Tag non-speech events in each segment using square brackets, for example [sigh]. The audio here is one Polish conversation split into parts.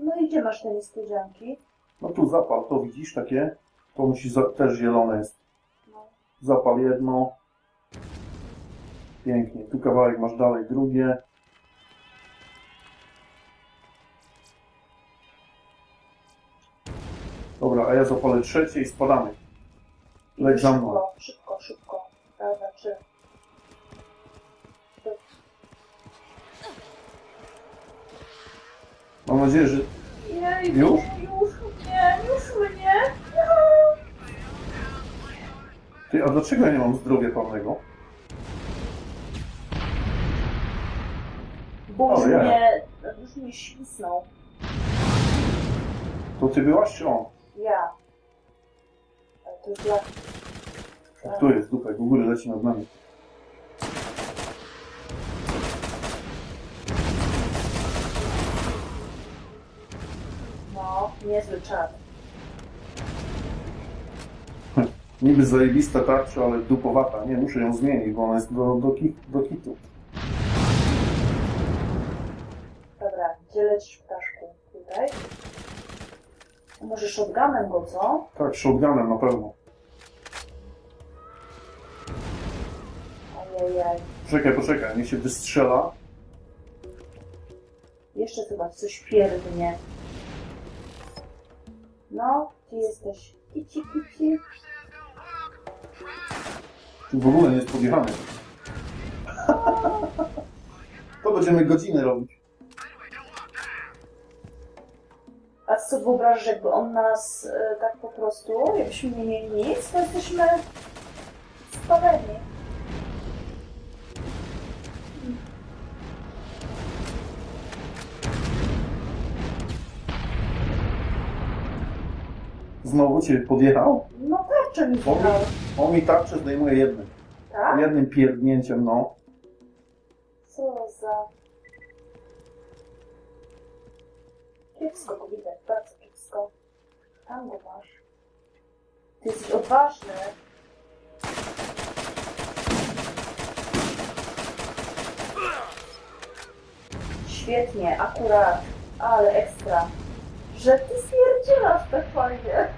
No i gdzie masz te niespodzianki? No tu zapal, to widzisz takie? To musi za, też zielone jest. No. Zapal jedno. Pięknie. Tu kawałek masz dalej, drugie. Dobra, a ja zapalę trzecie i spadamy. Leć za mną. Szybko, szybko, szybko. Raz, dwa, trzy. Mam nadzieję, że... Jej, Już? Już mnie, już mnie. Ty, a dlaczego ja nie mam zdrowia pełnego? Bo już O, ja. mnie, już mnie świsnął. To ty byłaś czy on? Ja. Ale to już dla... A tu jest, dupek, u góry leci nad nami. Niezły czat. Niby zajebista tarcza, ale dupowata. Nie, muszę ją zmienić, bo ona jest do, do, ki, do kitu. Dobra, gdzie lecisz ptaszku? Tutaj? Może shotgunem go, co? Tak, shotgunem na pewno. Ojejej. Poczekaj, poczekaj, niech się wystrzela. Jeszcze chyba coś pierdnie. No, gdzie jesteś? Kici, kici. Tu w ogóle nie jest podjechany. To będziemy godzinę robić. A co wyobrażasz, jakby on nas e, tak po prostu, jakbyśmy nie mieli nic, to jesteśmy spaleni. Znowu cię podjechał? No tarczę mi On on mi tarczę zdejmuje jednym. Tak? Jednym pierdnięciem, no. Co za... Kiepsko go widać, bardzo kiepsko. Tam go masz. Ty jesteś odważny. Świetnie, akurat, ale ekstra. Że ty stwierdziłaś tak fajnie.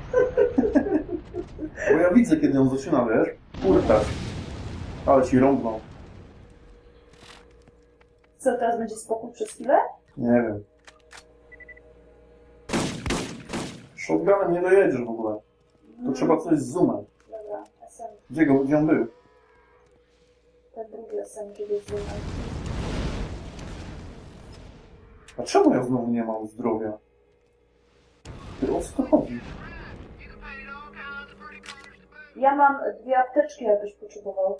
Bo ja widzę, kiedy on zaczyna, wiesz, kurtać. Ale ci rąbnął. Co, teraz będzie spokój przez chwilę? Nie wiem. Shotgunem nie dojedziesz w ogóle. To trzeba coś z zoomem. Dobra, SM, Gdzie, go, gdzie on był? ten drugi SM, kiedy zjemy. A czemu ja znowu nie mam zdrowia? O co chodzi? Ja mam dwie apteczki, jakbyś potrzebował.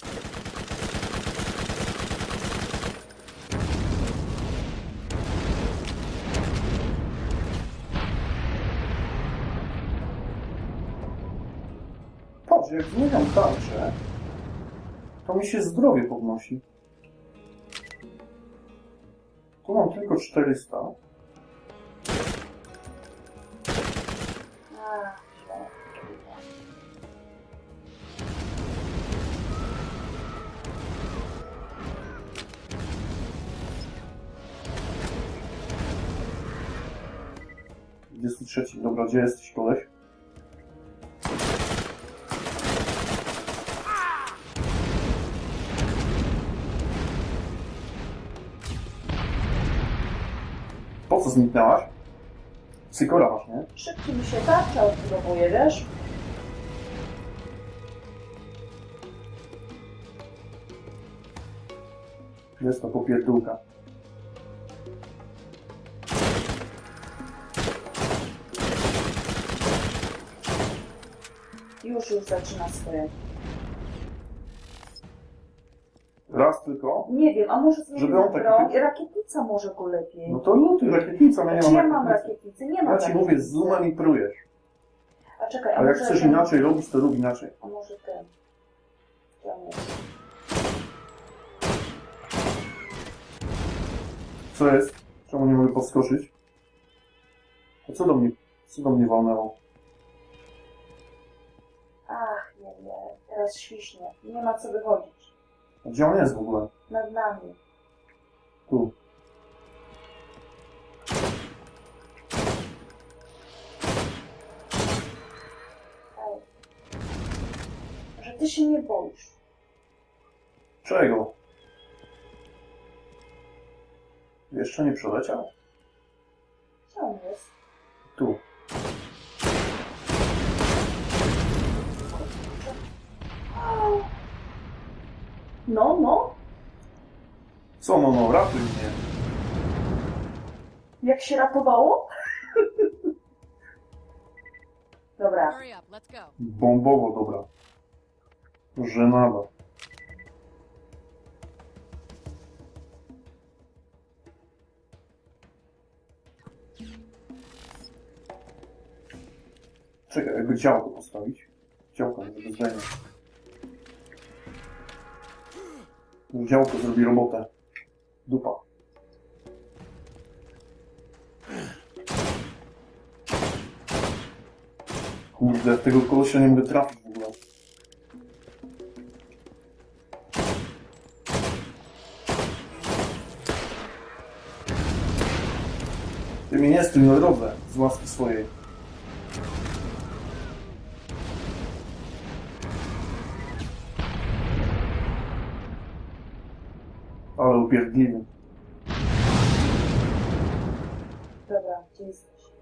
Patrz, jak zmieniam tarczę, to mi się zdrowie podnosi. Tu mam tylko 400. A, źle. Jest trzeci. Dobra, gdzie jesteś, koleś? Po co zniknęłaś? Sykora masz, nie? Szybciej mi się tarcza odbudowuje, wiesz? Jest to popierdółka. Już, już zaczyna swoje. Raz tylko. Nie wiem, a może Żeby zmienimy on taki broń? ty- Rakietnica może go lepiej. No to lutuj rakietnica, ja nie Czy mam ja mam rakietnicy. Nie mam Ja ci mówię, z zoomem i prujesz. A czekaj, a, A jak chcesz ten- inaczej robić, to rób inaczej. A może ten? Co jest? Czemu nie mogę podskoczyć? A co do mnie, co do mnie walnęło? Ach, nie, nie. Teraz świśnie. Nie ma co wychodzić. Gdzie on jest w ogóle? Nad nami. Tu. Ej. Że ty się nie boisz. Czego? Jeszcze nie przeleciał? Gdzie on jest? Tu. No, no. Co no, no, ratuj mnie. Jak się ratowało? Dobra. Hurry up, let's go. Bombowo, dobra. Żenada. Czekaj, jakby działko postawić. Działko, żeby zdejmie. Działko zrobi robotę. Dupa. Kurde, tego kolesia nie mogę trafić w ogóle. Ty mi nie stój na drodze z łaski swojej. убеждений. Да-да, действующий.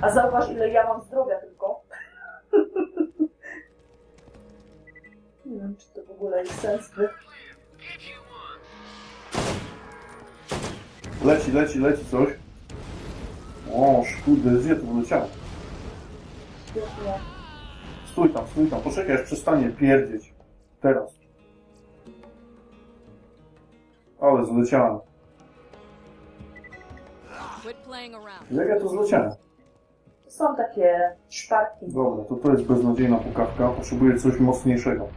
A zauważ, ile ja mam zdrowia tylko. [laughs] Nie wiem, czy to w ogóle jest sens. by- Leci, leci, leci coś. O, kurde, gdzie to wyleciało? Świetnie. Stój tam, stój tam, poczekaj, aż przestanie pierdzieć. Teraz. Ale zleciałem. Jak ja tu zleciałem? To są takie szparki. Dobra, to to jest beznadziejna pukawka. Potrzebuję coś mocniejszego.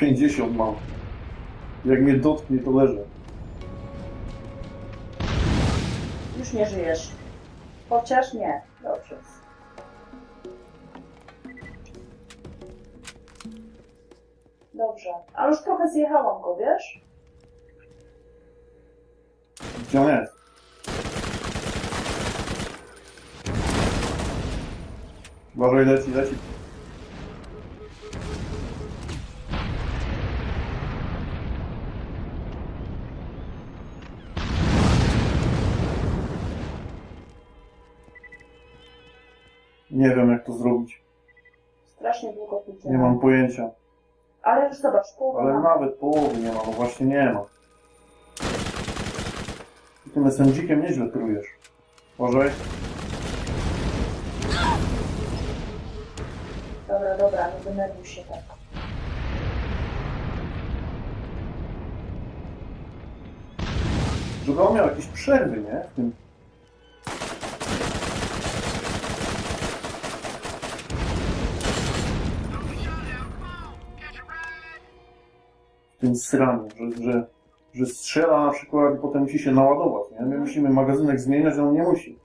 50 mam. Jak mnie dotknie, to leżę. Już nie żyjesz. Chociaż nie. Dobrze. Dobrze. Ale już trochę zjechałam go, wiesz? Gdzie on jest? Uważaj, leci, leci. Pojęcia. Ale już zobacz, połowa Ale nawet połowy nie ma, no właśnie nie ma. I tym SMG-kiem nieźle trujesz. Uważaj. Dobra, dobra, nie denerwuj się tak. Żeby on miał jakieś przerwy, nie? W tym... tym sraniu, że, że, że strzela na przykład i potem musi się naładować, nie? My musimy magazynek zmieniać, a on nie musi.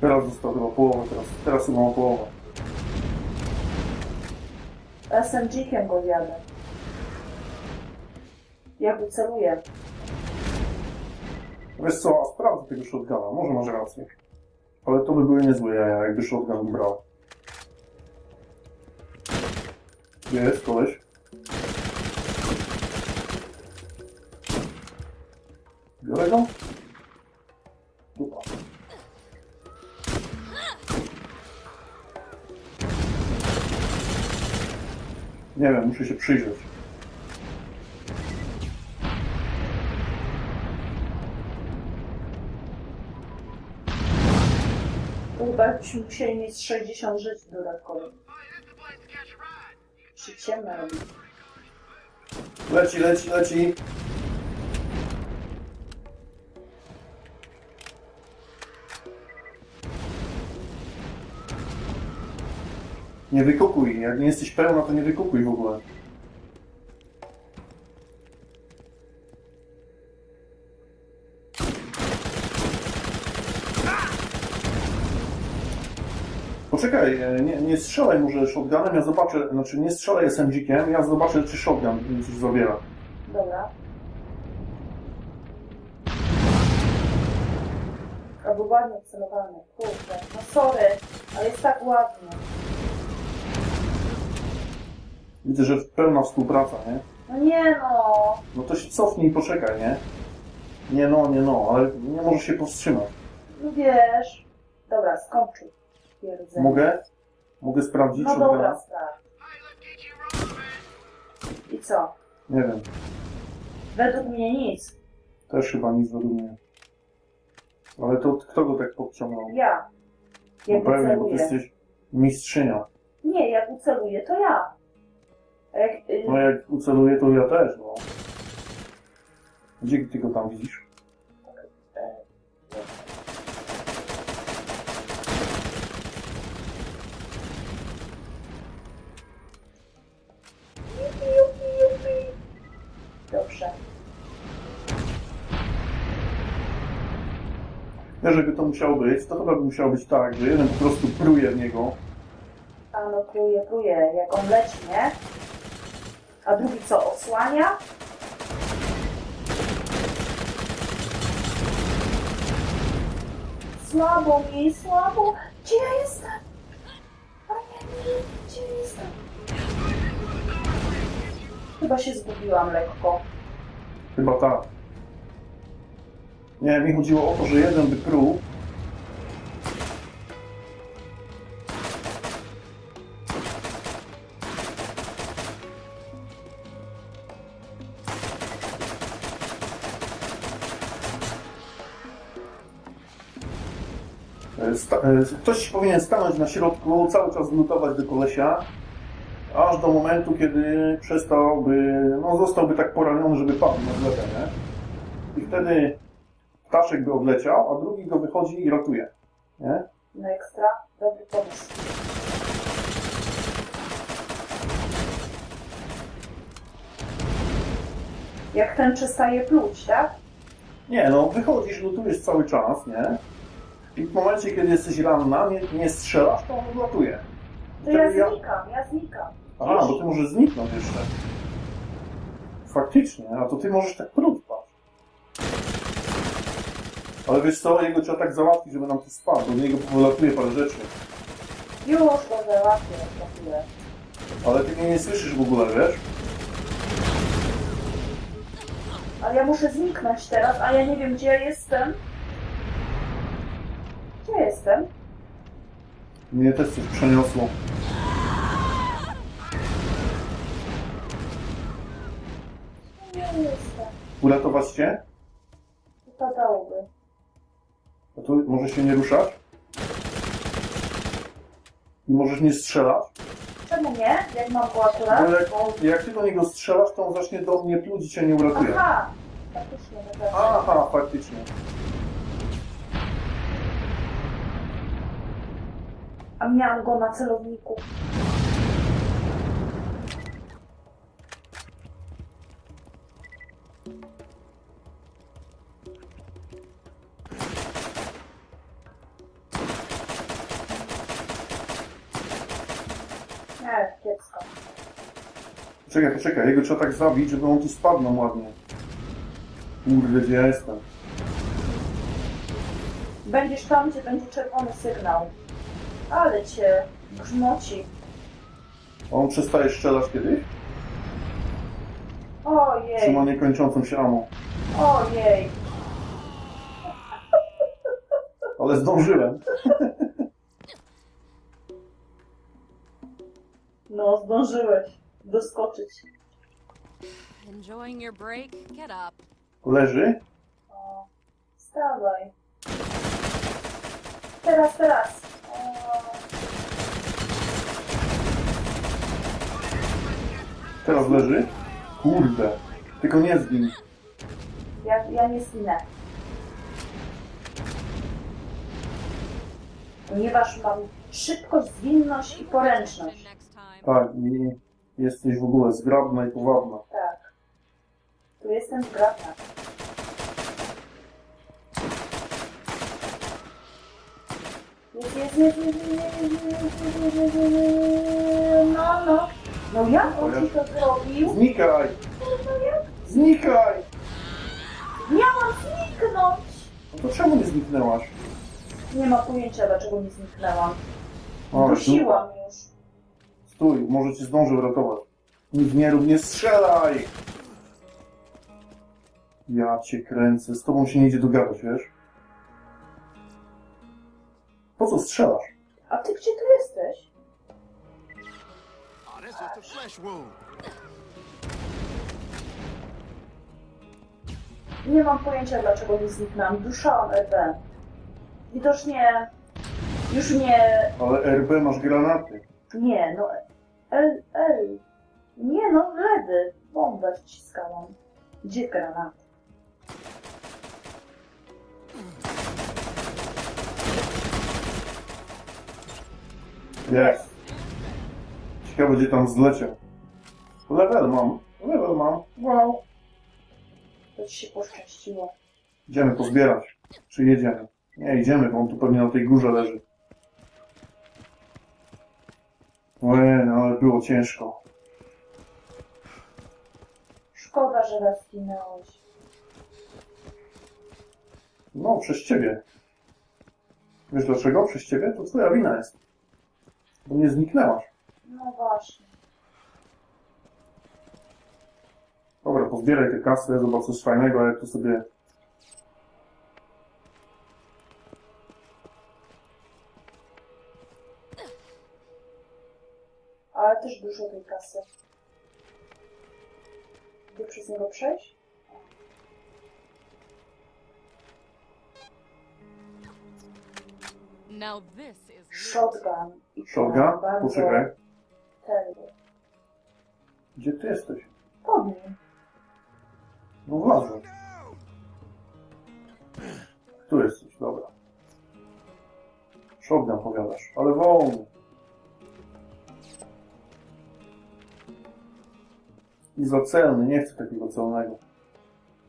Teraz została chyba połowa, teraz, teraz chyba ma połowa. SMG-kiem go zjadę. Ja go celuję. Wiesz co, a sprawdzę tego shotguna, może masz rację. Ale to by były niezłe jaja, jakby shotgun brał. Jest koleś. Biorę go? Nie wiem, muszę się przyjrzeć. Chyba byśmy musieli mieć 60 żyć dodatkowych. Przyciemne robi. Leci, leci, leci. Nie wykukuj. Jak nie jesteś pełna, to nie wykukuj w ogóle. Poczekaj, e, nie, nie strzelaj może shotgunem, ja zobaczę, znaczy nie strzelaj SMG-kiem, ja zobaczę czy shotgun coś zawiera. Dobra. Albo ładnie celowane. Kurde. No sorry, ale jest tak ładnie. Widzę, że pełna współpraca, nie? No nie no. No to się cofnij i poczekaj, nie? Nie no, nie no, ale nie możesz się powstrzymać. No wiesz. Dobra, skończył. Mogę? Mogę sprawdzić? No shotguna? dobra, sprawdź. I co? Nie wiem, Według mnie nic. też chyba nic według mnie. Ale to kto go tak podciągnął? Ja. No Jak pewnie, bo ty uceluję. jesteś mistrzynia. Nie, jak uceluję, to ja. A jak, y, No jak uceluję, to ja też, no. Gdzie ty go tam widzisz? Wiesz, żeby to musiało być, to chyba by musiało być tak, że jeden po prostu pruje w niego, A no pluje, pluje, jak on leci, nie? A drugi co, osłania? Słabo mi, słabo. Gdzie ja jestem? A nie, gdzie ja jestem? Chyba się zgubiłam lekko. Chyba tak. Nie, mi chodziło o to, że jeden by pruł, E, e, Ktoś powinien stanąć na środku, cały czas lutować do kolesia, aż do momentu, kiedy przestałby, no zostałby tak poraniony, żeby padł na glebę, nie? I wtedy ptaszek by odleciał, a drugi go wychodzi i ratuje, nie? No ekstra, dobry pomysł. Jak ten przestaje pluć, tak? Nie, no wychodzisz, lutujesz cały czas, nie? I w momencie, kiedy jesteś ranna, nie, nie strzelasz, to on odlatuje. To ja Wtedy znikam, ja znikam. A, bo ty możesz zniknąć jeszcze. Faktycznie, a to ty możesz tak patrz. Ale wiesz co, jego trzeba tak załatwić, żeby nam tu spadł, do niego wylatuje parę rzeczy. Już go załatwię za chwilę. Ale ty mnie nie słyszysz w ogóle, wiesz? Ale ja muszę zniknąć teraz, a ja nie wiem, gdzie ja jestem. Gdzie ja jestem? Mnie też coś przeniosło. Nie jestem. Uratować cię? Wypadałoby. A tu możesz się nie ruszać? I możesz nie strzelać? Czemu nie? Jak mam go Bo akurat? jak, jak ty do niego strzelasz, to on zacznie do mnie pluć i cię nie uratuje. Aha! Faktycznie, no tak. Aha, faktycznie. A miałam go na celowniku. Poczekaj, poczekaj, jego trzeba tak zabić, żeby on tu spadł ładnie. Kurde, gdzie ja jestem? Będziesz tam, gdzie będzie czerwony sygnał. Ale cię grzmoci. A on przestaje strzelać kiedyś? Ojej, ma niekończącą się amą? ojej. Ale zdążyłem. No, zdążyłeś. Doskoczyć. Enjoying your break? Get up. Leży. O, wstawaj. Teraz, teraz. O, Teraz leży. Kurde. Tylko nie zgin. ja, ja nie zginę. Ponieważ mam szybkość, zwinność i poręczność. Tak, i jesteś w ogóle zgrabna i powabna. Tak. Tu jestem zgrabna. Jest, jest, jest, jest, jest, jest, jest, jest, jest, jest, jest, jest. No, no. No jak on ci to zrobił? Znikaj! No jak? Znikaj! Miałam zniknąć! No to czemu nie zniknęłaś? Nie ma pojęcia, dlaczego nie zniknęłam. O. Stój, może cię zdążę uratować. Nic nie rób, nie strzelaj! Ja cię kręcę, z tobą się nie idzie dogadać, wiesz? Po co strzelasz? A ty gdzie tu jesteś? Nie mam pojęcia, dlaczego nie zniknęłam. Duszałam RB. Widocznie już mnie Ale RB masz granaty. Nie, no. L, L. Nie, no, ledy. Bombę wciskałam. Gdzie granat? Jest. Ciekawe, gdzie tam zleciał. Level mam. Level mam. Wow. To ci się poszczęściło. Idziemy pozbierać. Czy jedziemy? Nie, idziemy, bo on tu pewnie na tej górze leży. Ojej, no ale było ciężko. Szkoda, że raz zginęłeś. No, przez ciebie. Wiesz dlaczego? Przez ciebie? To twoja wina jest. Bo nie zniknęłaś. No właśnie. Dobra, pozbieraj te kasy, zobacz coś fajnego, jak tu sobie... Ale też dużo tej kasy. Gdy przez niego przejść? Now this is lit. Shotgun. I Shotgun? bardzo Poczekaj. Gdzie ty jesteś? Pod nim. No wlazłem. Tu jesteś, dobra. Shotgun powiadasz, ale wolny. I za celny, nie chcę takiego celnego.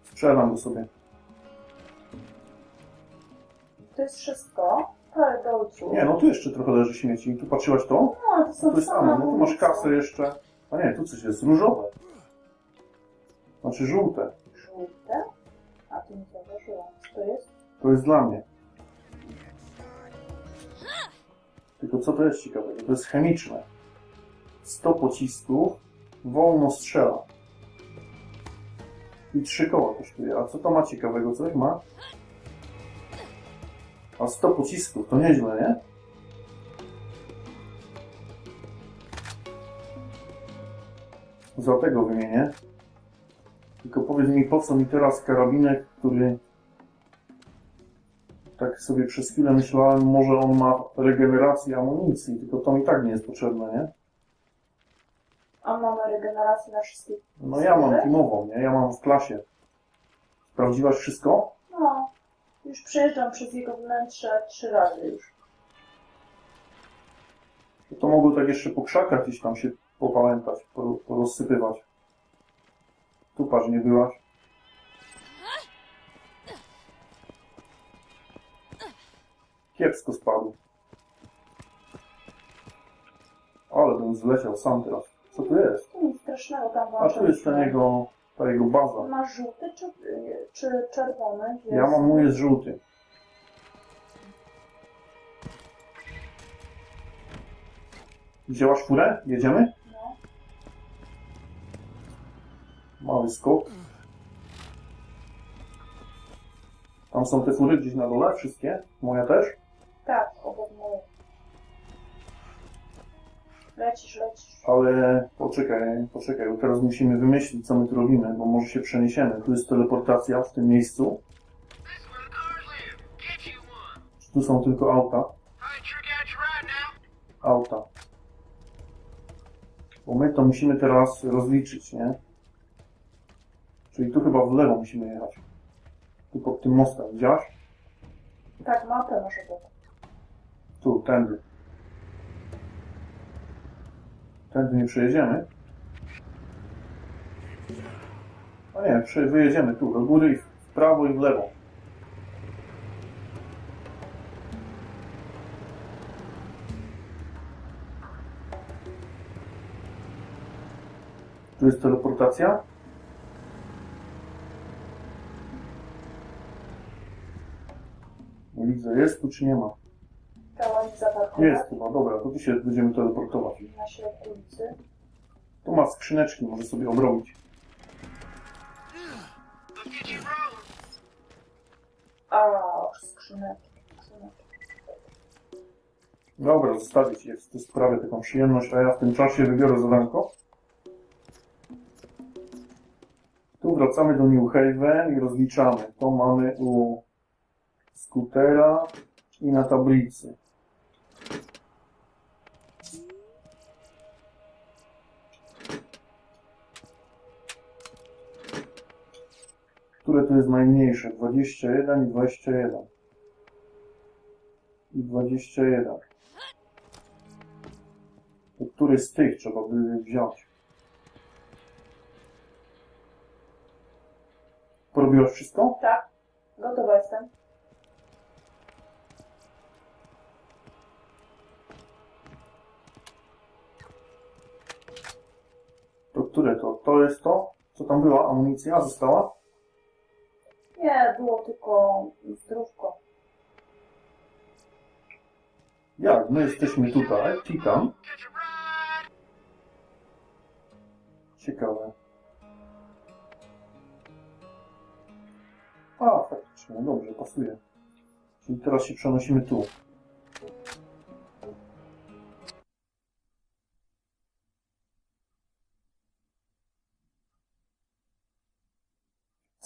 Sprzedam go sobie. To jest wszystko. Ale do ojcu. Nie, no tu jeszcze trochę leży śmieci. Tu patrzyłaś to? No, to są Tu jest same samo, no tu masz kasę jeszcze. A nie, tu coś jest różowe. Znaczy żółte. Żółte? A tu nie zauważyłam. Co to jest? To jest dla mnie. Tylko co to jest ciekawego? To jest chemiczne. 100 pocisków, wolno strzela. I trzy koła kosztuje. A co to ma ciekawego? Coś ma? A 100 pocisków, to nieźle, nie? Za tego wymienię. Tylko powiedz mi, po co mi teraz karabinek, który tak sobie przez chwilę myślałem, może on ma regenerację amunicji, tylko to mi tak nie jest potrzebne, nie? A mamy regenerację na wszystkich. No ja mam teamową, nie? Ja mam w klasie. Sprawdziłaś wszystko? No. Już przejeżdżam przez jego wnętrze trzy razy już. To, to mogło tak jeszcze po krzakach gdzieś tam się popamiętać, por- porozsypywać. Tu patrz, nie byłaś. Kiepsko spadł. Ale bym zleciał sam teraz. Co tu jest? Nic strasznego tam A tu jest ten jego, ta jego baza. Masz żółty czy, czy czerwony? Jest. Ja mam mój jest żółty. Wzięłaś furę? Jedziemy? No. Mały skok. Tam są te fury gdzieś na dole, wszystkie? Moja też? Tak, obok mojej. Lecisz, lecisz. Ale poczekaj, poczekaj, bo teraz musimy wymyślić, co my tu robimy, bo może się przeniesiemy. Tu jest teleportacja w tym miejscu. Czy tu są tylko auta? Auta. Bo my to musimy teraz rozliczyć, nie? Czyli tu chyba w lewo musimy jechać. Tu pod tym mostem, widziałaś? Tak, mapę masz obok. Tu, tędy. Tędy nie przejedziemy. A nie, wyjedziemy tu, do góry i w w prawo i w lewo. Tu jest teleportacja. Nie widzę, jest tu czy nie ma? Oni zaparkować. Jest chyba, dobra, to tu się będziemy teleportować. Na środku ulicy. Tu ma skrzyneczki, może sobie obrobić. A, skrzyneczki. skrzyneczki. Dobra, zostawić je, to sprawię taką przyjemność, a ja w tym czasie wybiorę zadanko. Tu wracamy do New Haven i rozliczamy. To mamy u skutera i na tablicy. Tu jest najmniejsze? 21 i 21. I 21. To który z tych trzeba by wziąć? Porobiłaś wszystko? Tak, gotowa jestem. To które to? To jest to? Co tam była? Amunicja została? Nie, było tylko zdrówko. Jak? My jesteśmy tutaj. Ride. Ciekawe. A, faktycznie, dobrze, pasuje. Czyli teraz się przenosimy tu.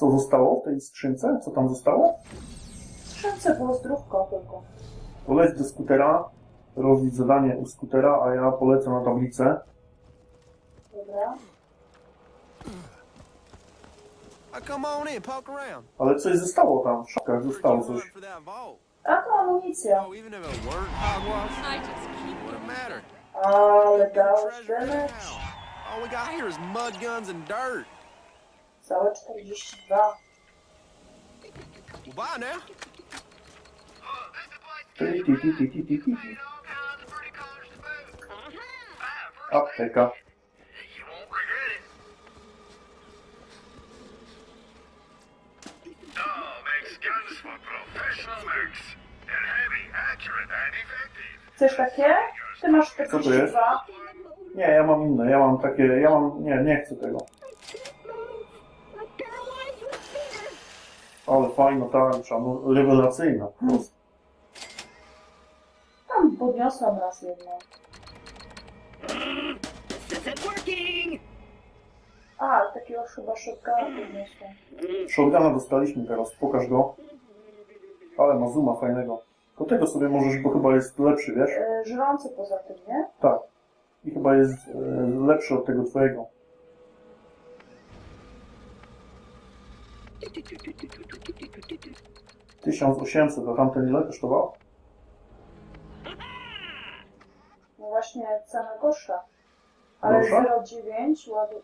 Co zostało w tej skrzynce? Co tam zostało? W skrzynce było zdrówko tylko. Poleć do skutera, rozlicz zadanie u skutera, a ja polecę na tablicę. Dobra. Ale coś zostało tam, w szafkach zostało coś. A to amunicja. Oh, keep what getting matter? Ale dałeś Treasure damage. now. All we got here is mud guns and dirt. Całe 42. Well, bye now. Look, this is the place to Ti, ti, ti, ti, ti, ti, ti. find all kinds of pretty colors to boot. Ah, first, Apteka. Chcesz takie? Ty masz Co to jest? 42. Nie, ja mam inne, ja mam takie, ja mam, nie, nie chcę tego. Ale fajna tarcza, no, rewelacyjna. po prostu. Tam podniosłam raz jedną. A, takiego chyba shotguna podniosłam. Shotguna dostaliśmy teraz, pokaż go. Ale ma zooma fajnego. Do tego sobie możesz, bo chyba jest lepszy, wiesz? E, żrący poza tym, nie? Tak. I chyba jest e, lepszy od tego twojego. Tysiąc osiemset, a tamten ile kosztował? No właśnie cena gorsza. Ale Gorsza? 0,9 ładu.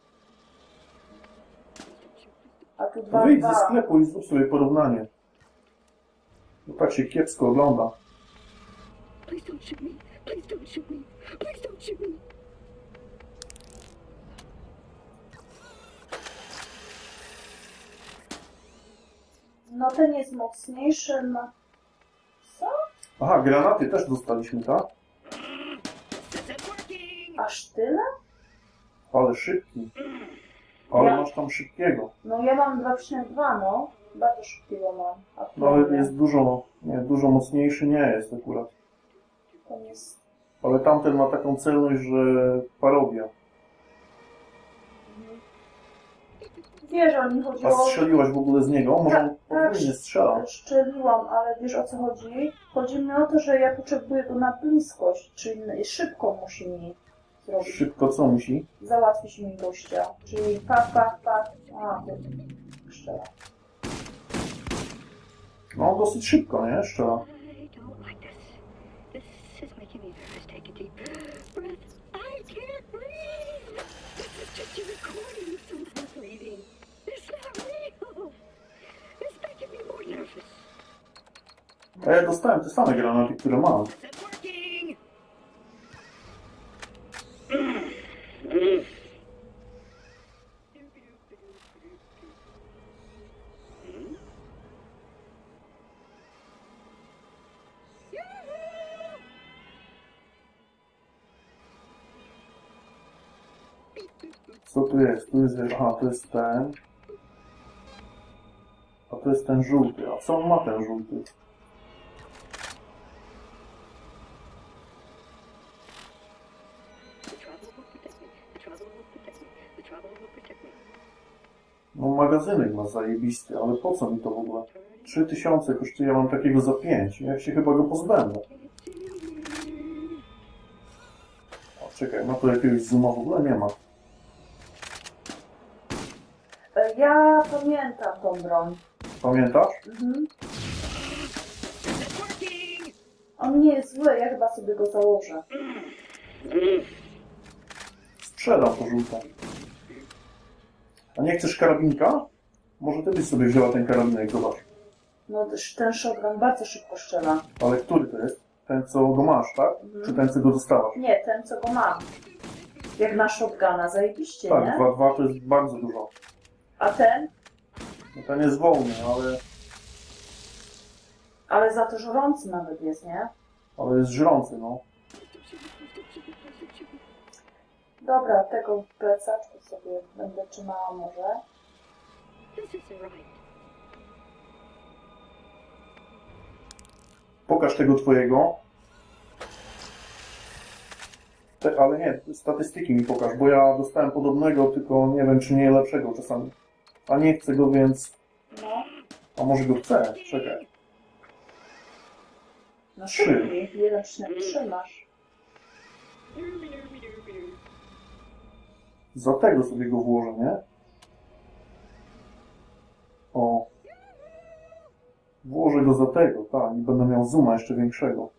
A tu To wyjdź ze 2,2. sklepu i zrób sobie porównanie. Bo tak się kiepsko ogląda. Please don't shoot me. Please don't shoot me. Please don't shoot me. No ten jest mocniejszy, ma... Co? Aha, granaty też dostaliśmy, tak? Aż tyle? Ale szybki. Ale Ja- masz tam szybkiego. No ja mam 2,2 no. Bardzo szybkiego mam. No ale jest dużo, nie, dużo mocniejszy nie jest akurat. Ten jest Ale tamten ma taką celność, że parodia. Wiesz, o mi chodzi A strzeliłaś w ogóle z niego? Może on Tak, podwójnie strzela. Szczeliłam, ale wiesz o co chodzi? Chodzi mi o to, że ja potrzebuję go na bliskość, czyli szybko musi mi zrobić, Szybko co musi? załatwić mi gościa. Czyli pak, pak, pak, a, to szczela. No dosyć szybko, nie? Strzela. A ja dostałem te same granaty, które mam. Co tu jest? Tu jest... Aha, to jest ten. A to jest ten żółty. A co ma ten żółty? Magazynek ma zajebisty, ale po co mi to w ogóle? 3000 kosztuje, ja mam takiego za 5. Jak się chyba go pozbędę. O, czekaj, ma tu jakiegoś zooma w ogóle? Nie ma. E, Ja pamiętam tą broń. Pamiętasz? Mhm. On nie jest zły, ja chyba sobie go założę. Sprzedam to żółte. A nie chcesz karabinka? Może ty byś sobie wzięła ten karabinek, zobacz. No ten shotgun bardzo szybko strzela. Ale który to jest? Ten, co go masz, tak? Mhm. Czy ten, co go dostawasz? Nie, ten co go mam. Jak na shotguna, zajebiście, Tak, nie? 2-2 to jest bardzo dużo. A ten? No ten jest wolny, ale, Ale za to żrący nawet jest, nie? ale jest żrący, no. Dobra, tego w plecaczku sobie będę trzymała może. Pokaż tego twojego. Te, ale nie, statystyki mi pokaż, bo ja dostałem podobnego, tylko nie wiem, czy nie lepszego czasami. A nie chcę go, więc... No, A może go chcę? Czekaj. no Trzy. szybki. Jeden trzy masz. Za tego sobie go włożę, nie? O. Włożę go za tego, tak, i będę miał zooma jeszcze większego.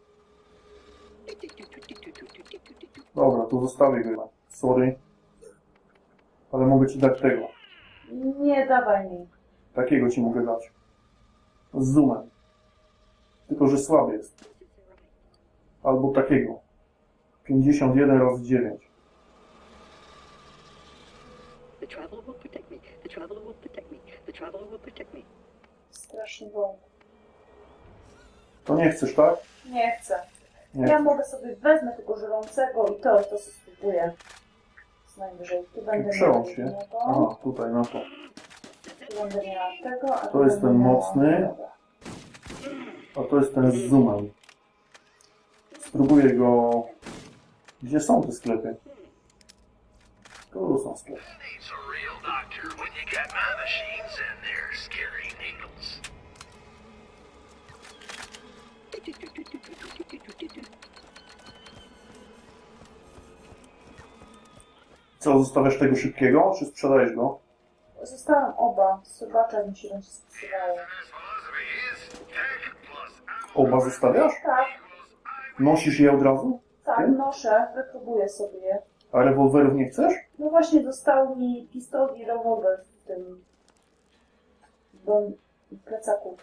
Dobra, to zostawię go. Sorry. Ale mogę ci dać tego. Nie dawaj mi. Takiego ci mogę dać. Z zoomem. Tylko, że słaby jest. Albo takiego. 51 razy 9. The traveler will protect me. The traveler will protect me. The traveler will protect me. Strasznie wolno. To nie chcesz, tak? Nie chcę. Nie. Ja mogę sobie wezmę tego żrącego i to, to sobie spróbuję. Co najwyżej. Tu będę Przełącz miała się. jednego, Aha, tutaj na to. tu będę miała tego, a tu To jest będę ten miała- mocny. A to jest ten z zoomem. Spróbuję go... Gdzie są te sklepy? Tu są sklepy. Machines in there, scary needles. Co, zostawiasz tego szybkiego, czy sprzedajesz go? Zostałam oba. Zobaczę, mi się będzie plus Oba zostawiasz? Tak, Nosisz je od razu? tak, Ty? noszę. Wypróbuję sobie je. A rewolwerów nie chcesz? No właśnie dostał mi pistolet i rewolwer w tym do plecaku.